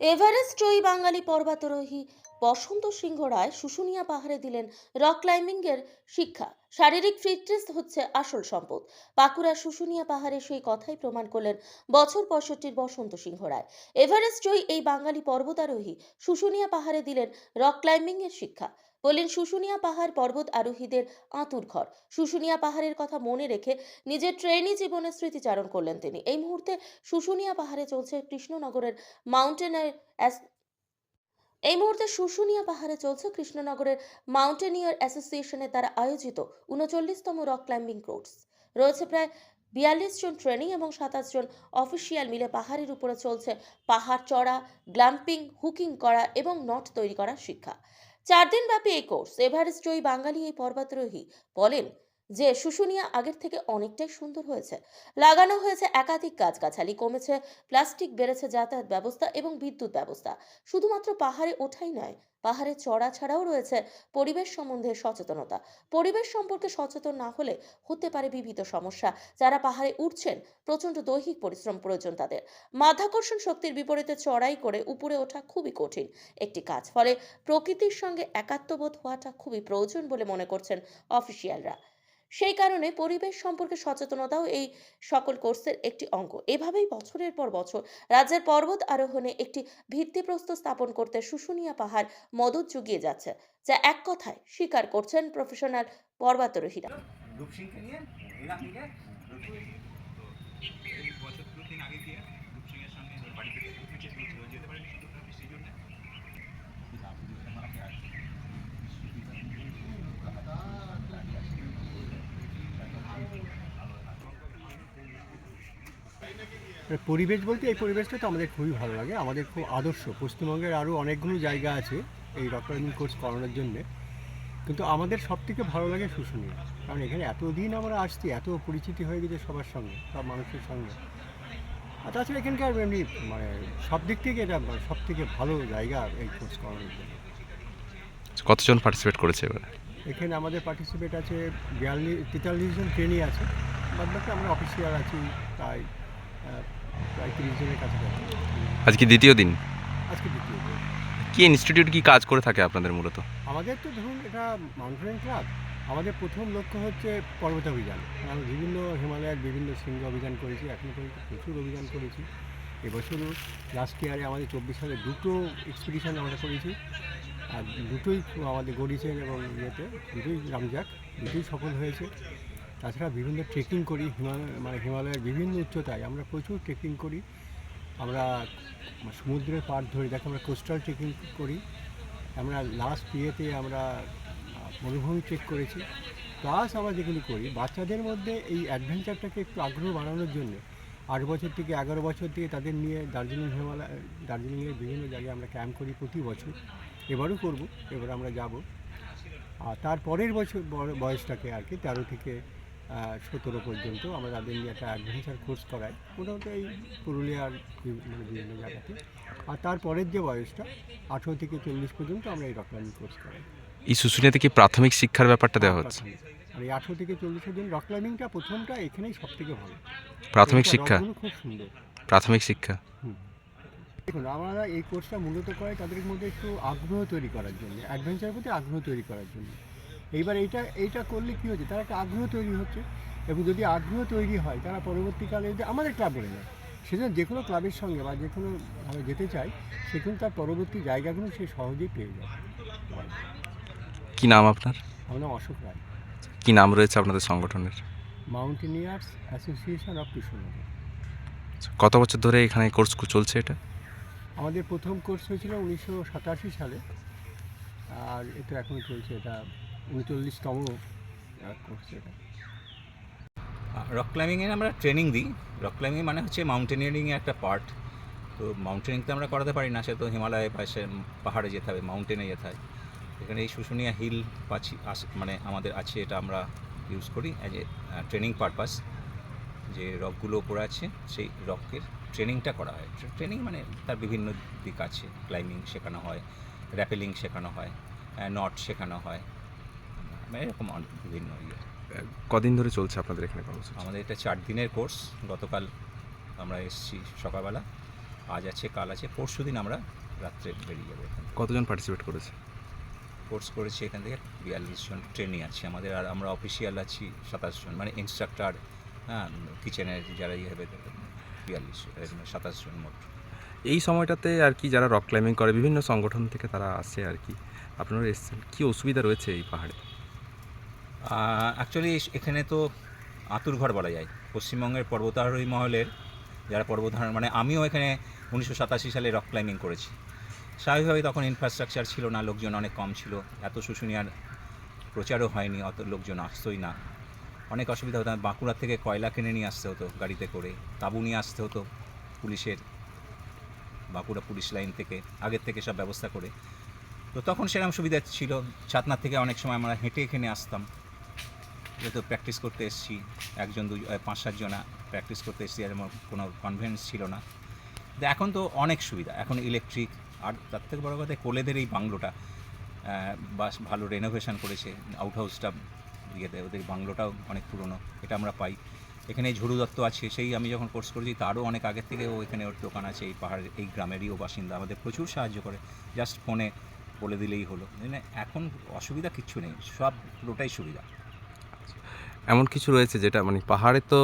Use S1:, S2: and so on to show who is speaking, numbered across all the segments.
S1: Everest জয়ী বাঙালি পর্বতারোহী বসন্ত সিংহ রায় শুশুনিয়া পাহাড়ে দিলেন rock ক্লাইম্বিংয়ের শিক্ষা। শারীরিক ফিটনেস হচ্ছে আসল সম্পদ। বাঁকুড়ার শুশুনিয়া পাহাড়ে সেই কথাই প্রমাণ করলেন বছর পঁয়ষট্টির বসন্ত সিংহ রায়। এভারেস্ট জয়ী এই বাঙালি পর্বতারোহী শুশুনিয়া পাহাড়ে দিলেন রক ক্লাইম্বিংয়ের শিক্ষা। বললেন, শুশুনিয়া পাহাড় পর্বত আরোহীদের আঁতুর ঘর। শুশুনিয়া পাহাড়ের কথা মনে রেখে নিজের ট্রেনি জীবনের স্মৃতিচারণ করলেন তিনি। এই মুহূর্তে শুশুনিয়া পাহাড়ে চলছে কৃষ্ণনগরের মাউন্টেনের এই মুহূর্তে শুশুনিয়া পাহাড়ে চলছে কৃষ্ণনগরের মাউন্টেনিয়ার অ্যাসোসিয়েশনের দ্বারা আয়োজিত উনচল্লিশতম রক ক্লাইম্বিং কোর্স। রয়েছে প্রায় বিয়াল্লিশ জন ট্রেনিং এবং সাতাশ জন অফিসিয়াল মিলে পাহাড়ের উপরে চলছে পাহাড় চড়া গ্ল্যাম্পিং হুকিং করা এবং নট তৈরি করার শিক্ষা। চার দিন ব্যাপী এই কোর্স, এভারেস্ট জয়ী বাঙালি এই পর্বতারোহী বলেন যে শুশুনিয়া আগের থেকে অনেকটাই সুন্দর হয়েছে। লাগানো হয়েছে একাধিক গাছগাছালি, কমেছে প্লাস্টিক, বেড়েছে যাতায়াত ব্যবস্থা এবং বিদ্যুৎ ব্যবস্থা। শুধুমাত্র পাহাড়ে ওঠাই নয়, পাহাড়ে চড়া ছাড়াও রয়েছে পরিবেশ সম্বন্ধে সচেতনতা। পরিবেশ সম্পর্কে সচেতন না হলে হতে পারে বিবিধ সমস্যা। যারা পাহাড়ে উঠছেন, প্রচণ্ড দৈহিক পরিশ্রম প্রয়োজন তাদের। মাধ্যাকর্ষণ শক্তির বিপরীতে চড়াই করে উপরে ওঠা খুবই কঠিন একটি কাজ। ফলে প্রকৃতির সঙ্গে একাত্মবোধ হওয়াটা খুবই প্রয়োজন বলে মনে করছেন অফিসিয়ালরা। সেই কারণে পরিবেশ সম্পর্কে সচেতনতাও এই সকল কোর্সের একটি অঙ্গ। এভাবেই বছরের পর বছর রাজ্যের পর্বত আরোহণে একটি ভিত্তিপ্রস্তর স্থাপন করতে শুশুনিয়া পাহাড় মদত জুগিয়ে যাচ্ছে যা এক কথায় স্বীকার করছেন প্রফেশনাল পর্বতারোহীরা
S2: বছর আগে গিয়ে রূপসিংহের সঙ্গে বাড়ি থেকে উঠে যেতে পারেনি শুধু বৃষ্টির জন্য
S3: মানে পরিবেশ বলতে এই পরিবেশটা তো আমাদের খুবই ভালো লাগে। আমাদের খুব আদর্শ। পশ্চিমবঙ্গের আরও অনেকগুলো জায়গা আছে এই রক ক্লাইম্বিং কোর্স করানোর জন্যে। কিন্তু আমাদের সব থেকে ভালো লাগে শুশুনিয়া কারণ এখানে এতদিন আমরা আসছি এত পরিচিতি হয়ে গেছে সবার সঙ্গে সব মানুষের সঙ্গে। আর তাছাড়া এখানকার এমনি মানে সব দিক থেকে এটা সব থেকে ভালো জায়গা এই কোর্স করানোর জন্য।
S4: কতজন পার্টিসিপেট করেছে এবার?
S3: এখানে আমাদের পার্টিসিপেট আছে বিয়াল্লিশ তেতাল্লিশ জন ট্রেনই আছে। বাদ বাকি আমরা অফিসিয়াল আছি প্রায় তিরিশ জনের কাছাকাছি
S4: আজকে দ্বিতীয় দিন?
S3: আজকে দ্বিতীয় দিন।
S4: কি ইনস্টিটিউট কি কাজ করে থাকে আপনাদের মূলত?
S3: আমাদের তো ধরুন এটা মাউন্টেন ক্লাব আমাদের প্রথম লক্ষ্য হচ্ছে পর্বত অভিযান। আমরা বিভিন্ন হিমালয়ের বিভিন্ন শৃঙ্গ অভিযান করেছি এখন পর্যন্ত প্রচুর অভিযান করেছি। এবছরও লাস্ট ইয়ারে আমাদের চব্বিশ সালে দুটো এক্সপিডিশন আমরা করেছি। আর দুটোই আমাদের গড়িয়েছেন এবং ইয়েতে দুটোই রামজাক দুটোই সফল হয়েছে। তাছাড়া বিভিন্ন ট্রেকিং করি হিমালয় মানে হিমালয়ের বিভিন্ন উচ্চতায় আমরা প্রচুর ট্রেকিং করি। আমরা সমুদ্রের পাড় ধরে, দেখো আমরা কোস্টাল ট্রেকিং করি। আমরা লাস্ট ইয়েতে আমরা মরুভূমি চেক করেছি। প্লাস আমরা যেগুলি করি, বাচ্চাদের মধ্যে এই অ্যাডভেঞ্চারটাকে একটু আগ্রহ বাড়ানোর জন্য, আট বছর থেকে এগারো বছর থেকে তাদের নিয়ে দার্জিলিং, হিমালয় দার্জিলিংয়ের বিভিন্ন জায়গায় আমরা ক্যাম্প করি প্রতি বছর। এবারও করব, এবার আমরা যাব। আর তারপরের বছর বয়- বয়সটাকে আর কি, তেরো থেকে সতেরো পর্যন্ত আমরা তাদের নিয়ে একটা অ্যাডভেঞ্চার কোর্স করাই। মোটামুটি এই পুরুলিয়ার বি- মানে বিভিন্ন জায়গাতে। আর তারপরের যে বয়সটা আঠেরো থেকে চল্লিশ পর্যন্ত আমরা এই রকলামি কোর্স করাই।
S4: এই শুশুনিয়াতে কি প্রাথমিক শিক্ষার ব্যাপারটা দেওয়া হচ্ছে।
S3: আর এই আঠেরো থেকে চল্লিশের দিন রক ক্লাইম্বিংটা প্রথমটা এখানেই সব থেকে ভালো।
S4: প্রাথমিক শিক্ষা?
S3: খুব সুন্দর।
S4: প্রাথমিক শিক্ষা?
S3: দেখুন আমরা এই কোর্সটা মূলত করাই তাদের মধ্যে একটু আগ্রহ তৈরি করার জন্য অ্যাডভেঞ্চারের প্রতি আগ্রহ তৈরি করার জন্য। এইবার এইটা এইটা করলে কী হচ্ছে? তার একটা আগ্রহ তৈরি হচ্ছে এবং যদি আগ্রহ তৈরি হয় তারা পরবর্তীকালে যদি আমাদের ক্লাব বলে নেয় সেজন্য যে কোনো ক্লাবের সঙ্গে বা যে কোনো ভাবে যেতে চায় সে কিন্তু তার পরবর্তী জায়গাগুলো সে সহজেই পেয়ে যায়।
S4: কি নাম আপনার?
S3: আমার নাম অশোক রায়।
S4: কি নাম রয়েছে আপনাদের সংগঠনের?
S3: Mountaineers association of Krishnanagar.
S4: কত বছর ধরে এখানে কোর্স চলছে এটা?
S3: আমাদের প্রথম কোর্স হয়েছিল উনিশশো সাতাশি সালে আর এটা এখন চলছে এটা উনচল্লিশতম কোর্স এটা।
S5: রক ক্লাইম্বিংয়ের আমরা ট্রেনিং দিই। রক ক্লাইম্বিং মানে হচ্ছে মাউন্টেনিয়ারিংয়ের একটা পার্ট তো মাউন্টেনিং তো আমরা করাতে পারি না সে তো হিমালয়ে পাশে পাহাড়ে যেতে হবে মাউন্টেনে যেতে হয়। এখানে এই শুশুনিয়া হিল পাচ্ছি আস- মানে আমাদের আছে এটা আমরা ইউজ করি অ্যাজ এ ট্রেনিং পারপাস যে রকগুলো উপরে আছে সেই রকের ট্রেনিংটা করা হয়। ট্রেনিং মানে তার বিভিন্ন দিক আছে। ক্লাইম্বিং শেখানো হয় র্যাপেলিং শেখানো হয় নট শেখানো হয়। এরকম অনেক বিভিন্ন ইয়ে।
S4: কদিন ধরে চলছে আপনাদের এখানে কর্মসূচি?
S5: আমাদের এটা চার দিনের কোর্স। গতকাল আমরা এসেছি সকালবেলা। আজ আছে কাল আছে। পরশু দিন আমরা রাত্রে বেরিয়ে যাব এখান থেকে।
S4: কতজন পার্টিসিপেট করেছে?
S5: কোর্স করেছি এখান থেকে বিয়াল্লিশ জন ট্রেনিং আছে। আমাদের আর আমরা অফিসিয়াল আছি সাতাশ জন। মানে ইনস্ট্রাক্টর হ্যাঁ কিচেনের যারা ইয়ে হবে বিয়াল্লিশ সাতাশ জন মোট।
S4: এই সময়টাতে আর কি যারা রক ক্লাইম্বিং করে বিভিন্ন সংগঠন থেকে তারা আসে আর কি। আপনারা এসেছেন। কী অসুবিধা রয়েছে এই পাহাড়ে?
S5: অ্যাকচুয়ালি এখানে তো আতুর ঘর বলা যায়। পশ্চিমবঙ্গের পর্বতারোহী মহলের যারা পর্বতারোহণ মানে আমিও এখানে উনিশশো সাতাশি সালে রক ক্লাইম্বিং করেছি। স্বাভাবিকভাবে তখন ইনফ্রাস্ট্রাকচার ছিল না, লোকজন অনেক কম ছিল। এত শুশুনিয়ার প্রচারও হয়নি, অত লোকজন আসতোই না। অনেক অসুবিধা হতো। বাঁকুড়া থেকে কয়লা কিনে নিয়ে আসতে হতো গাড়িতে করে, তাঁবু নিয়ে আসতে হতো পুলিশের, বাঁকুড়া পুলিশ লাইন থেকে, আগের থেকে সব ব্যবস্থা করে। তো তখন সেরকম সুবিধা ছিল। ছাতনার থেকে অনেক সময় আমরা হেঁটে এখানে আসতাম। যেহেতু প্র্যাকটিস করতে এসেছি, একজন, দুই পাঁচ সাতজনা প্র্যাকটিস করতে এসেছি, আর আমার কোনো কনভেন্স ছিল না। এখন তো অনেক সুবিধা, এখন ইলেকট্রিক আর তার থেকে বড় কথা, কোলেদের এই বাংলোটা বাস ভালো রেনোভেশন করেছে আউট হাউসটা ইয়েতে ওদের বাংলোটাও অনেক পুরনো, এটা আমরা পাই। এখানে ঝুড়ু দত্ত আছে, সেই আমি যখন কোর্স করেছি, তারও অনেক আগের থেকে ও এখানে ওর দোকান আছে, এই পাহাড়ের এই গ্রামেরই ও বাসিন্দা, আমাদের প্রচুর সাহায্য করে জাস্ট ফোনে বলে দিলেই হলো। মানে এখন অসুবিধা কিচ্ছু নেই, সব পুরোটাই সুবিধা।
S4: এমন কিছু রয়েছে যেটা মানে পাহাড়ে তো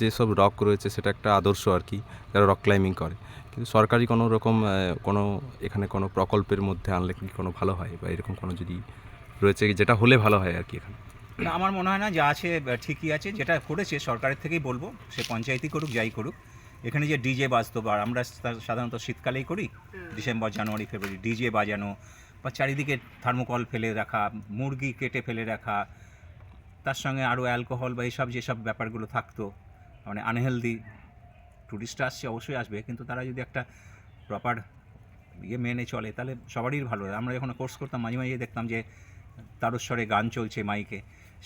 S4: যেসব রক রয়েছে সেটা একটা আদর্শ আর কি যারা রক ক্লাইম্বিং করে। কিন্তু সরকারি কোনো রকম কোনো এখানে কোনো প্রকল্পের মধ্যে আনলে কি কোনো ভালো হয়? বা এরকম কোনো যদি রয়েছে যেটা হলে ভালো হয় আর কি এখানে?
S5: না আমার মনে হয় না যা আছে ঠিকই আছে। যেটা করেছে সরকারের থেকেই বলব সে পঞ্চায়েতই করুক যাই করুক। এখানে যে ডিজে বাজতো বা আমরা সাধারণত শীতকালেই করি ডিসেম্বর জানুয়ারি ফেব্রুয়ারি ডিজে বাজানো বা চারিদিকে থার্মোকল ফেলে রাখা মুরগি কেটে ফেলে রাখা তার সঙ্গে আরও অ্যালকোহল বা এইসব যেসব ব্যাপারগুলো থাকতো মানে আনহেলদি ট্যুরিস্টরা আসছে অবশ্যই আসবে। কিন্তু তারা যদি একটা প্রপার ইয়ে মেনে চলে তাহলে সবারই ভালো। হয় আমরা যখন কোর্স করতাম মাঝে মাঝে দেখতাম যে তারস্বরে গান চলছে মাইকে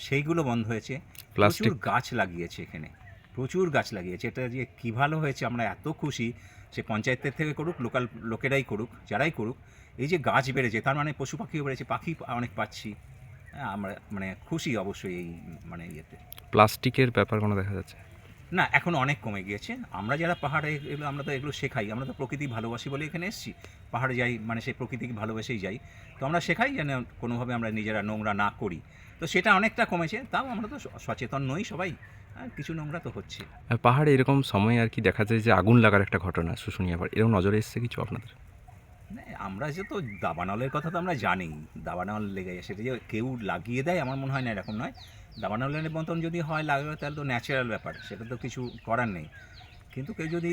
S5: সেইগুলো বন্ধ হয়েছে। প্রচুর গাছ লাগিয়েছে এখানে প্রচুর গাছ লাগিয়েছে। এটা যে কী ভালো হয়েছে আমরা এত খুশি সে পঞ্চায়েতের থেকে করুক লোকাল লোকেরাই করুক যারাই করুক এই যে গাছ বেড়েছে তার মানে পশু পাখিও বেড়েছে পাখি অনেক পাচ্ছি। আমরা মানে খুশি অবশ্যই এই মানে ইয়েতে।
S4: প্লাস্টিকের ব্যাপার কোনো দেখা যাচ্ছে।
S5: না এখন অনেক কমে গিয়েছে। আমরা যারা পাহাড়ে এগুলো আমরা তো এগুলো শেখাই। আমরা তো প্রকৃতি ভালোবাসি বলে এখানে এসেছি। পাহাড়ে যাই মানে সেই প্রকৃতিকে ভালোবেসেই যাই। তো আমরা শেখাই যেন কোনোভাবে আমরা নিজেরা নোংরা না করি। তো সেটা অনেকটা কমেছে তাও আমরা তো সচেতন নই সবাই। আর কিছু নোংরা তো হচ্ছে।
S4: আর পাহাড়ে এরকম সময় আর কি দেখা যায় যে আগুন লাগার একটা ঘটনা শুশুনিয়া এরকম নজরে এসছে কিছু আপনাদের?
S5: আমরা যে তো দাবানলের কথা তো আমরা জানি দাবানল লেগে যায়, সেটা যে কেউ লাগিয়ে দেয় আমার মনে হয় না এরকম নয়। দাবানলের মতন যদি হয় লাগবে তাহলে তো ন্যাচারাল ব্যাপার, সেটা তো কিছু করার নেই। কিন্তু কেউ যদি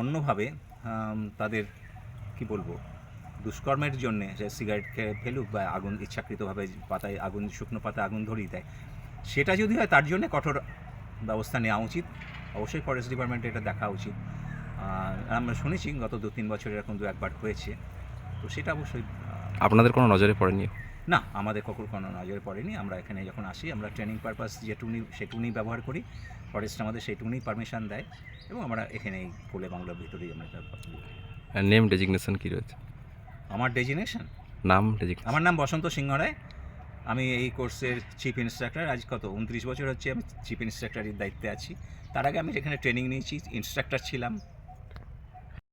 S5: অন্যভাবে তাদের, কি বলব, দুষ্কর্মের জন্যে যে সিগারেট খেয়ে ফেলুক বা আগুন, ইচ্ছাকৃতভাবে পাতায় আগুন, শুকনো পাতায় আগুন ধরিয়ে দেয়, সেটা যদি হয় তার জন্য কঠোর ব্যবস্থা নেওয়া উচিত। অবশ্যই ফরেস্ট ডিপার্টমেন্টে এটা দেখা উচিত। আমরা শুনেছি গত দু তিন বছর এরকম দু একবার হয়েছে। তো সেটা অবশ্যই
S4: আপনাদের কোনো নজরে পড়েনি?
S5: না আমাদের কখনো কোনো নজরে পড়েনি। আমরা এখানে যখন আসি আমরা ট্রেনিং পারপাস যেটুকুনি সেটুকুনি ব্যবহার করি ফরেস্ট আমাদের সেটুকুনি পারমিশন দেয় এবং আমরা এখানে এই কোলে বাংলার ভিতরেই আমরা
S4: নেম ডেজিগনেশন কী রয়েছে?
S5: আমার ডেজিনেশন
S4: নাম ডেজিগনেশন
S5: আমার নাম বসন্ত সিংহ রায়। আমি এই কোর্সের চিফ ইনস্ট্রাক্টর আজ কত উনত্রিশ বছর হচ্ছে আমি চিফ ইনস্ট্রাক্টরের দায়িত্বে আছি। তার আগে আমি যেখানে ট্রেনিং নিয়েছি ইনস্ট্রাক্টর ছিলাম।